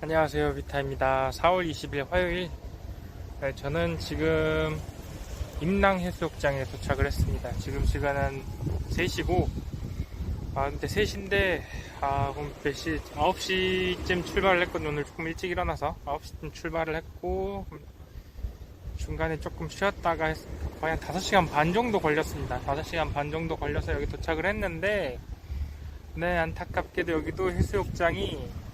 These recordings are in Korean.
안녕하세요 비타입니다. 4월 20일 화요일. 네, 저는 지금 임랑해수욕장에 도착을 했습니다. 지금 시간은 3시고 아 근데 3시인데 아 그럼 몇 시? 9시쯤 출발을 했거든요. 오늘 조금 일찍 일어나서 9시쯤 출발을 했고 중간에 조금 쉬었다가 거의 한 5시간 반 정도 걸렸습니다. 5시간 반 정도 걸려서 여기 도착을 했는데 네 안타깝게도 여기도 해수욕장이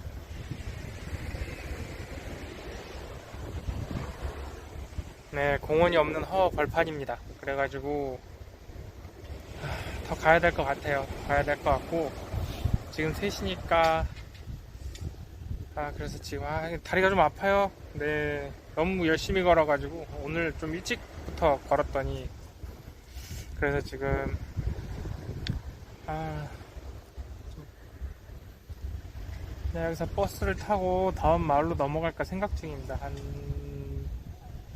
네, 공원이 없는 허 벌판입니다. 그래가지고 하, 더 가야 될 것 같아요. 가야 될 것 같고 지금 3시니까 아 그래서 지금 아, 다리가 좀 아파요. 네, 너무 열심히 걸어가지고 오늘 좀 일찍부터 걸었더니 그래서 지금 아 좀- 네, 여기서 버스를 타고 다음 마을로 넘어갈까 생각 중입니다. 한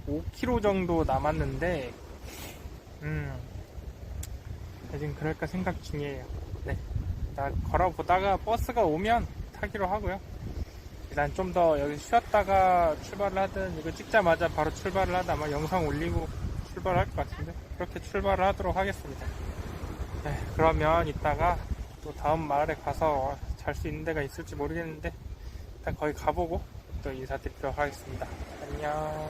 5km 정도 남았는데, 음, 지금 그럴까 생각 중이에요. 네. 나 걸어보다가 버스가 오면 타기로 하고요. 일단 좀 더 여기 쉬었다가 출발을 하든, 이거 찍자마자 바로 출발을 하다 아마 영상 올리고 출발할 것 같은데, 그렇게 출발을 하도록 하겠습니다. 네, 그러면 이따가 또 다음 마을에 가서 잘 수 있는 데가 있을지 모르겠는데, 일단 거기 가보고 또 인사드리도록 하겠습니다. 안녕.